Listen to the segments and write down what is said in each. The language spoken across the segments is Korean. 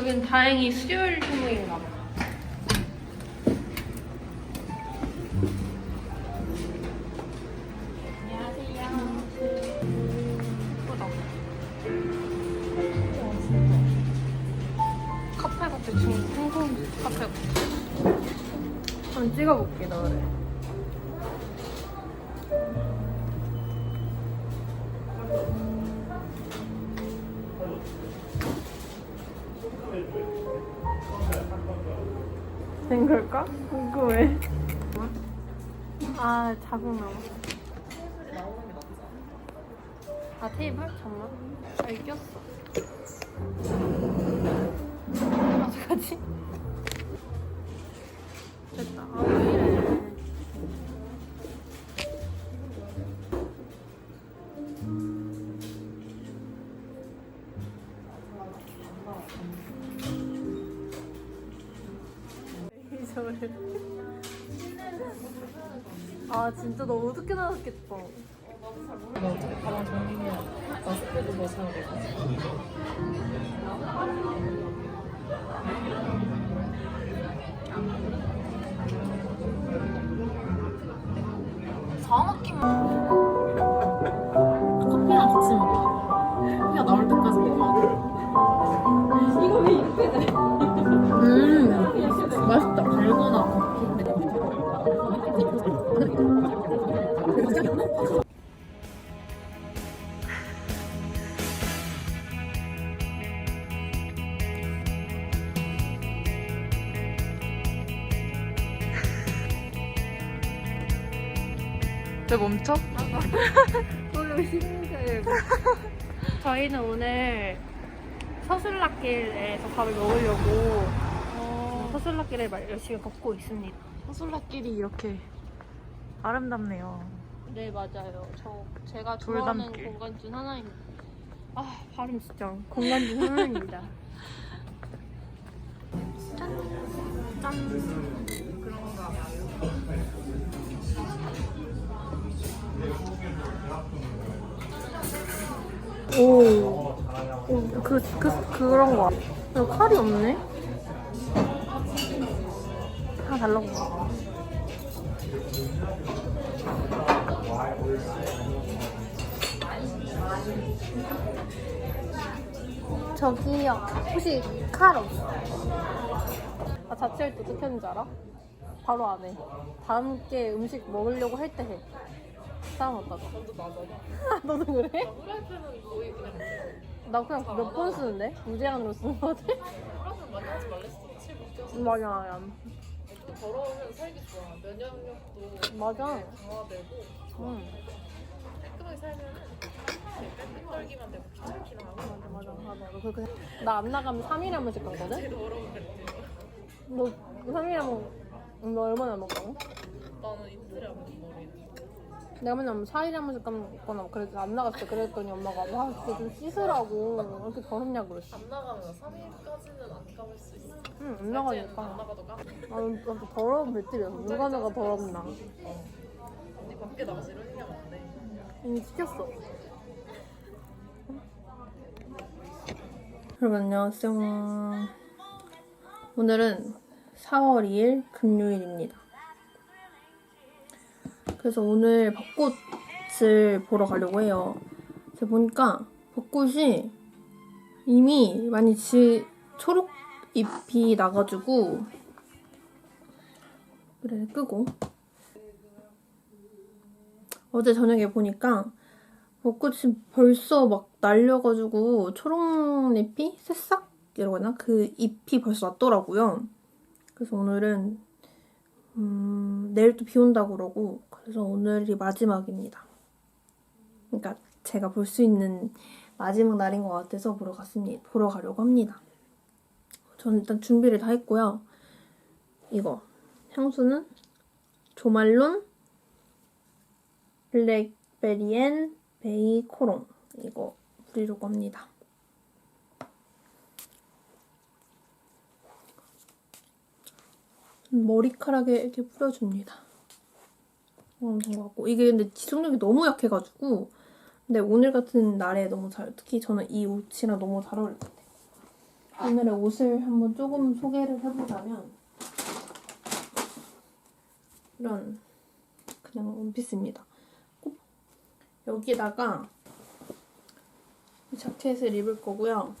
여긴 다행히 수요일 휴무인가 봐. 카페 같아, 중국 홍콩 카페 같아. 한번 찍어볼게, 너를. 된 걸까? 궁금해. 아, 자국 나와. 아, 테이블? 잠만. 아, 이겼어. 어떡하지? 아, 진짜 너무 어둡게 나왔겠다. 나 어차피 가방 정리해야 마스크도 뭐 사야 되고. 커피랑 맛있다. 달고나 커피. 왜 멈춰? 신세. 저희는 오늘 서술락길에서 밥을 먹으려고 서술락길을 막 열심히 걷고 있습니다. 서술라길이 이렇게 아름답네요. 네 맞아요. 저 제가 돌담길. 좋아하는 공간 중 하나입니다. 아 발음 진짜 공간 중 하나입니다. 짠. 짠. 오. 오, 그, 그, 그런 거. 야, 칼이 없네? 달라고. 저기요. 혹시 칼 없어? 나 자취할 때 어떻게 하는지 알아? 바로 안 해. 다음 게 음식 먹으려고 할 때 해. 싸움 없다가. 너도 맞아. 너도 그래? 후라이팬은 거의 그냥 나 그냥 몇 번 쓰는데? 무제한으로 쓰는 거 같아? 후라이팬 많이 하지 말랬어. 칠. 맞아, 맞아. 더러우면 살기 좋아. 면역력도 맞아. 강화되고 응. 깔끔하게 살면은 깔끔 떨기만 되고 귀찮기만 하고 맞아, 맞아, 맞아. 그, 그, 나안 나가면 3일에 한 번씩 가거든? 너 3일에 한 번, 너 얼마나 먹고? 나는 이틀에 한 번. 내가 맨날 4일에 한 번씩 감거나 그래도 안 나갔을 때 그랬더니 엄마가 와 진짜 좀 씻으라고. 왜 이렇게 더럽냐 그랬어 안 나가면 3일까지는 안 감을 수 있어. 응안안 나가니까. 나가도 감. 나는 또 더러운 배틀이었어 누가 나가 더럽나. 근데 밖에 나가서 이런 얘기 하면 안 돼. 이미 시켰어. 여러분 안녕하세요. 오늘은 4월 2일 금요일입니다 그래서 오늘 벚꽃을 보러 가려고 해요. 제가 보니까 벚꽃이 이미 많이 지, 초록 잎이 나가지고 그래 끄고. 어제 저녁에 보니까 벚꽃이 벌써 막 날려가지고 초록잎이 새싹 하나? 그 잎이 벌써 났더라고요. 그래서 오늘은 음, 내일 또 비 온다고 그러고 그래서 오늘이 마지막입니다. 그러니까 제가 볼 수 있는 마지막 날인 것 같아서 보러 갔습니다. 보러 가려고 합니다. 저는 일단 준비를 다 했고요. 이거 향수는 조말론 블랙베리앤 베이코롱 이거 뿌리려고 합니다. 머리카락에 이렇게 뿌려줍니다. 엄청 같고 이게 근데 지속력이 너무 약해가지고 근데 오늘 같은 날에 너무 잘 특히 저는 이 옷이랑 너무 잘 어울릴 것 같아요. 오늘의 옷을 한번 조금 소개를 해보자면 이런 그냥 원피스입니다. 꼭 여기다가 이 자켓을 입을 거고요.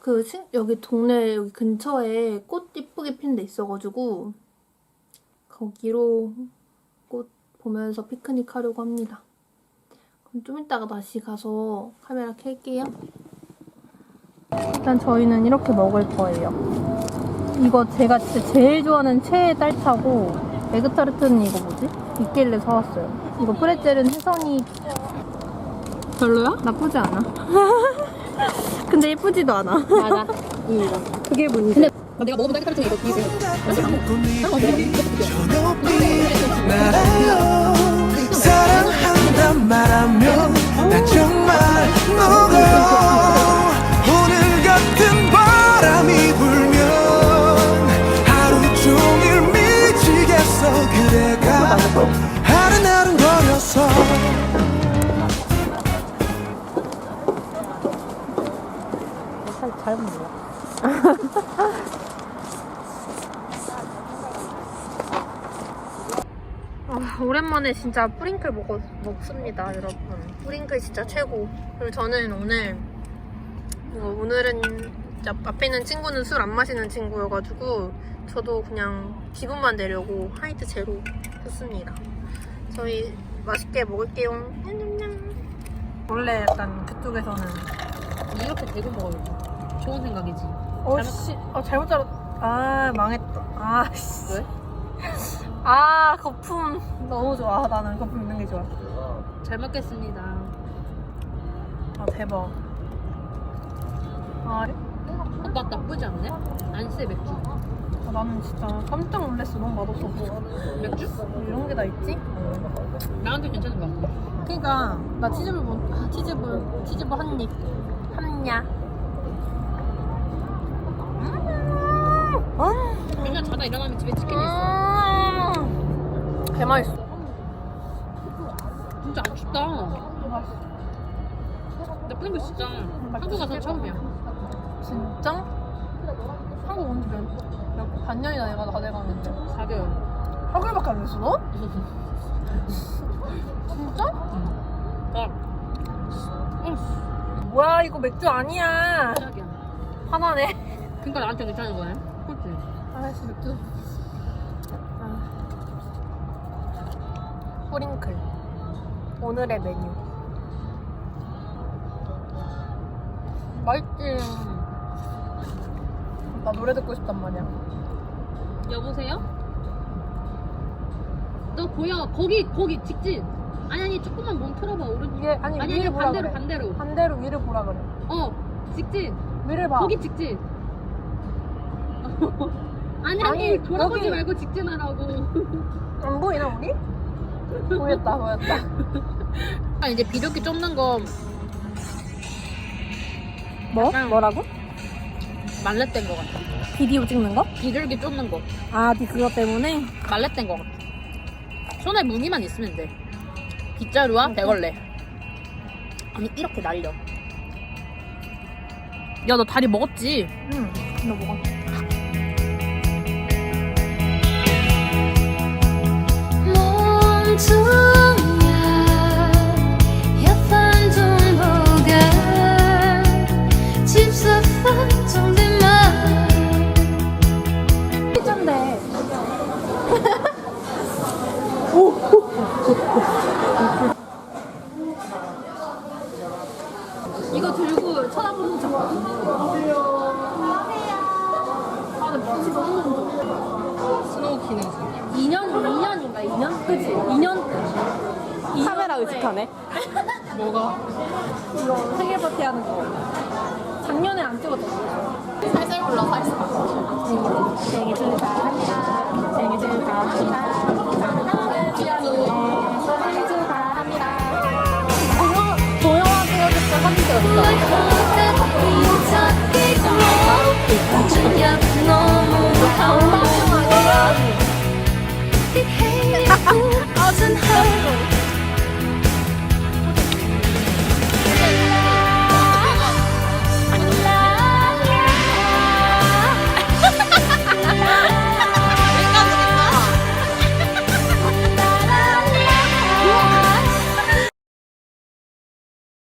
그 신- 여기 동네 여기 근처에 꽃 이쁘게 핀데 있어가지고 거기로 꽃 보면서 피크닉 하려고 합니다. 그럼 좀 이따가 다시 가서 카메라 켤게요. 일단 저희는 이렇게 먹을 거예요. 이거 제가 진짜 제일 좋아하는 최애 딸차고 에그타르트는 이거 뭐지? 있길래 사왔어요. 이거 프레첼은 혜선이 별로야? 나쁘지 않아. 근데 예쁘지도 않아. 맞아. 그게 문제. 내가 먹어본 딸기 타르트 이거 뒤에 알아요 사랑한단 말하면 난 정말 무거워 아, 오랜만에 진짜 뿌링클 먹어, 먹습니다, 여러분. 뿌링클 진짜 최고. 그리고 저는 오늘, 이거 오늘은, 진짜 앞에 있는 친구는 술 안 마시는 친구여가지고, 저도 그냥 기분만 내려고 화이트 제로 했습니다. 저희 맛있게 먹을게요. 냠냠냠. 원래 약간 그쪽에서는. 이렇게 대고 먹어요. 좋은 생각이지. 어씨, 아, 잘못 자랐, 아, 망했다. 아, 씨. 왜? 아, 거품. 너무 좋아. 나는 거품 있는 게 좋아. 잘 먹겠습니다. 아 대박. 아, 어, 맛 나쁘지 않네? 안세 맥주. 아, 나는 진짜 깜짝 놀랐어. 너무 맛없어서. 맥주? 이런 게 다 있지? 나한테 괜찮은 것 같아. 그니까 나 치즈볼 못, 아, 치즈볼 치즈볼 한 입. 한냐. 음, 맨날 자다 일어나면 집에 치킨 있어. 음, 개 맛있어. 진짜 안 춥다. 나 뿌링글 진짜 한국 가서 처음이야. 진짜? 한국 온지 몇, 몇 반년이나 내가 다 돼가는데. 4개월. 한글밖에 안 됐어 너? 진짜? 나 뭐야 이거 맥주 아니야. 시작이야. 화나네. 그러니까 나한테 괜찮은 거네. 그렇지? 아씨 맥주. 뿌링클. 오늘의 메뉴. 맛있지. 나 노래 듣고 싶단 말이야. 여보세요? 너 보여? 거기 거기 직진. 아니 아니 조금만 몸 틀어봐 오른. 이게 아니, 아니 위를 아니 보라 반대로 그래. 반대로. 반대로 위를 보라 그래. 어 직진. 위를 봐. 거기 직진. 아니 아니 아니, 돌아보지 여기. 말고 직진하라고. 안 보이나 우리? 보였다 보였다. 아 이제 비둘기 쫓는 거 뭐? 약간- 뭐라고? 말렛된 거 같아. 비디오 찍는 거? 비둘기 쫓는 거 아, 네 그거 때문에? 말렛된 거 같아. 손에 무늬만 있으면 돼. 빗자루와 대걸레. 아니 이렇게 날려. 야 너 다리 먹었지? 응. 너 먹어. 멈 그치? 2년. 카메라 의식하네. 뭐가? 이거 생일 파티 하는 거. 작년에 안 찍었잖아. 살살 불러 살살. 생일 축하합니다. 생일 축하합니다.